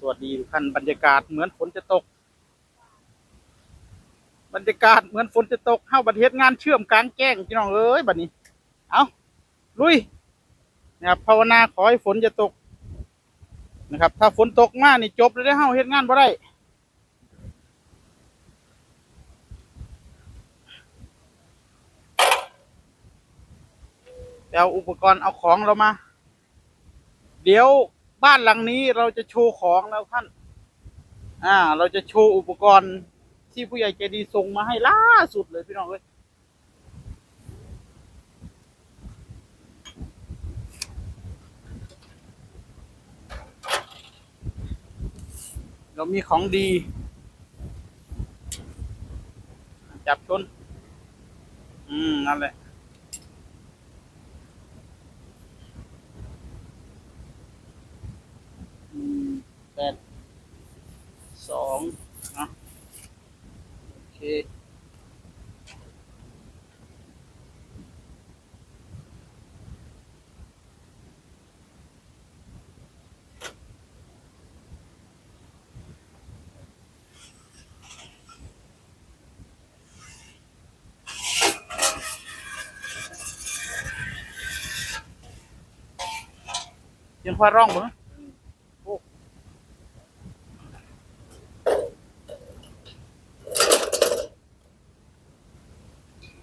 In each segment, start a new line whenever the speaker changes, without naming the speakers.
สวัสดีทุกท่านบรรยากาศเหมือนฝนจะตก บรรยากาศเหมือนฝนจะตกเข้าประเทศงานเชื่อมกลางแจ้งพี่น้องเอ้ยบัดนี้ เอาลุยนะครับภาวนาขอให้ฝนจะตกนะครับ ถ้าฝนตกมากนี่จบเลยได้อเฮาเฮ็ดงานบ่ได้เอาอุปกรณ์เอาของเรามา เดี๋ยว บ้านหลังนี้เราจะโชว์ของแล้วท่าน อ่า เราจะโชว์อุปกรณ์ที่ผู้ใหญ่ใจดีส่งมาให้ล่าสุดเลยพี่น้องเอ้ยเรามีของดี จับชน อืม นั่นแหละ อืม แปดสองอะโอเคยังควาร่องบ่โ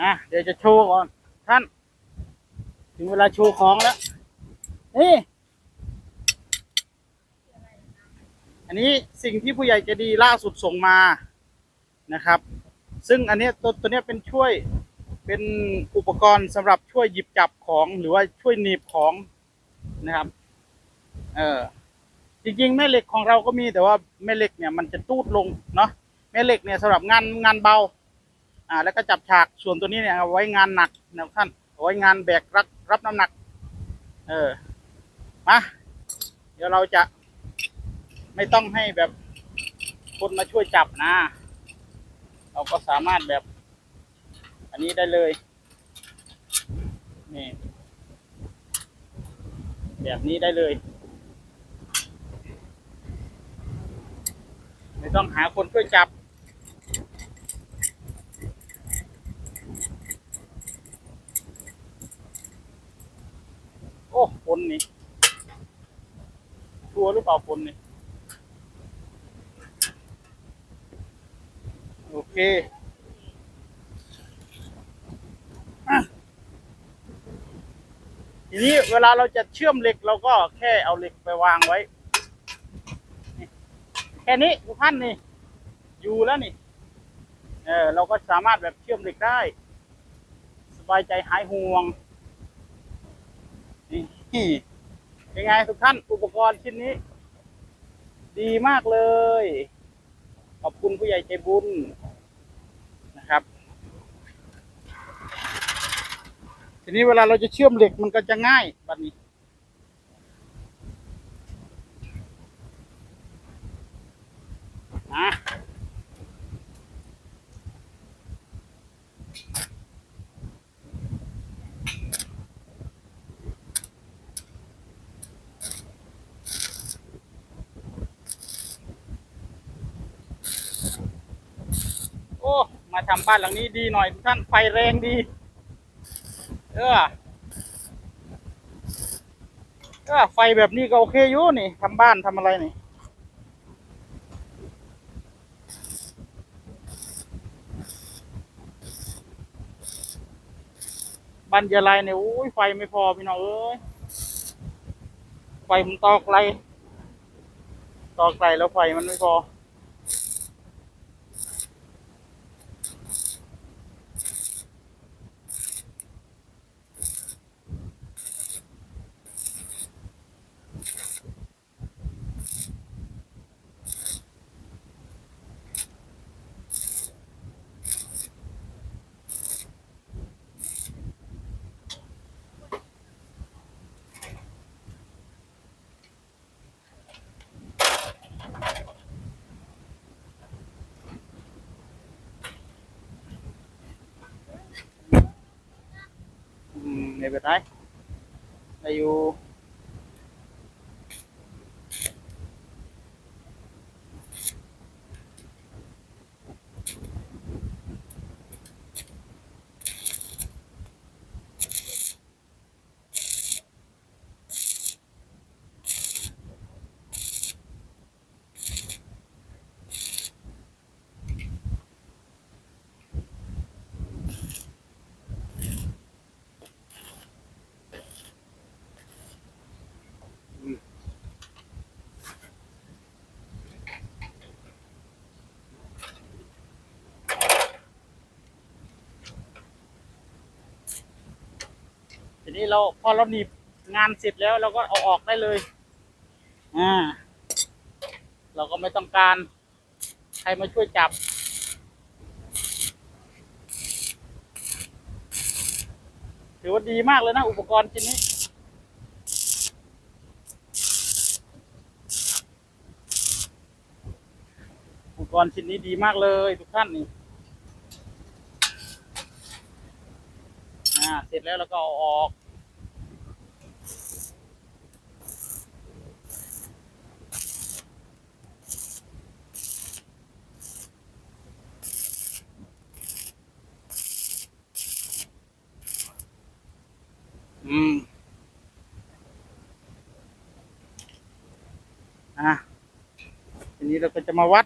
อะเดี๋ยวจะโชว์ก่อน ท่าน ถึงเวลาโชว์ของแล้วนี่อันนี้สิ่งที่ผู้ใหญ่จะดีล่าสุดส่งมานะครับ ซึ่งอันนี้ตัวตัวนี้เป็นช่วยเป็นอุปกรณ์สำหรับช่วยหยิบจับของหรือว่าช่วยหนีบของนะครับเออจริงๆแม่เหล็กของเราก็มีแต่ว่าแม่เหล็กเนี่ยมันจะตูดลงเนาะแม่เหล็กเนี่ยสำหรับงานงานเบา อ่าแล้วก็จับฉากส่วนตัวนี้เนี่ยเอาไว้งานหนักนะท่านเอาไว้งานแบกรับรับน้ำหนัก เออมาเดี๋ยวเราจะ ไม่ต้องให้แบบคนมาช่วยจับนะ เราก็สามารถแบบ อันนี้ได้เลยนี่แบบนี้ได้เลย ไม่ต้องหาคนช่วยจับ โอ้ฝนนี่ ชัวหรือเปล่าฝนนี่โอเคทีนี้เวลาเราจะเชื่อมเหล็กเราก็แค่เอาเหล็กไปวางไว้ แค่นี้ทุกท่านนี่ อยู่แล้วนี่ เออเราก็สามารถแบบเชื่อมเหล็กได้ สบายใจหายห่วงนี่ เป็นไงทุกท่านอุปกรณ์ชิ้นนี้ ดีมากเลย ขอบคุณผู้ใหญ่ใจบุญนะครับ ทีนี้เวลาเราจะเชื่อมเหล็กมันก็จะง่ายแบบนี้ นะ โอ้ มาทำ บ้านหลังนี้ดีหน่อยทุกท่านไฟแรงดี เออเออไฟแบบนี้ก็โอเคอยู่นี่ทำบ้านทำอะไรนี่บ้านยาลายเนี่ยโอ้ยไฟไม่พอพี่น้องเอ้ยไฟมันตอกไรตอกไกลแล้วไฟมันไม่พอ อืม ไม่เป็นไรได้อยู่ ทีนี้เราพอเราหนีบงานเสร็จแล้วเราก็เอาออกได้เลย อ่า เราก็ไม่ต้องการใครมาช่วยจับ ถือว่าดีมากเลยนะ อุปกรณ์ชิ้นนี้อุปกรณ์ชิ้นนี้ดีมากเลยทุกท่านนี่ อ่าเสร็จแล้วเราก็เอาออก อืม อะทีนี้เราก็จะมาวัด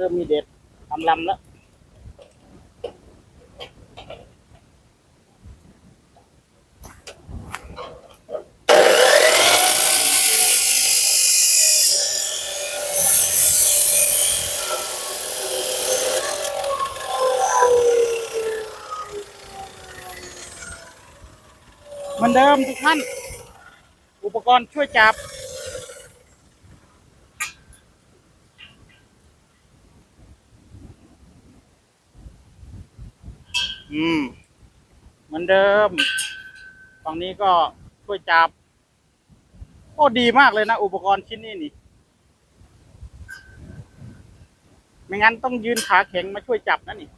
ริ่มมีเด็ดทำลำแล้วเหมือนเดิมทุกท่าน อุปกรณ์ช่วยจับ อืม เหมือนเดิม ฝั่งนี้ก็ช่วยจับ โอ้ดีมากเลยนะ อุปกรณ์ชิ้นนี้นี่ ไม่งั้นต้องยืนขาแข็งมาช่วยจับนะนี่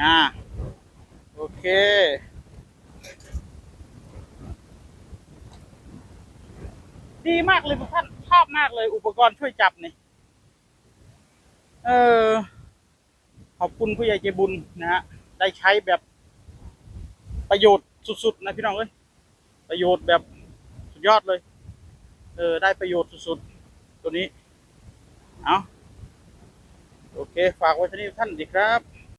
อ่า โอ เคดีมากเลยทุกท่านชอบมากเลยอุปกรณ์ช่วยจับนี่ เออ ขอบคุณผู้ใหญ่ใจบุญนะฮะ ได้ใช้แบบประโยชน์สุดๆ นะพี่น้องเอ้ย ประโยชน์แบบสุดยอดเลย เออ ได้ประโยชน์สุดๆ ตัวนี้ เอาโอเค ฝากไว้ที่นี่ท่านดีครับ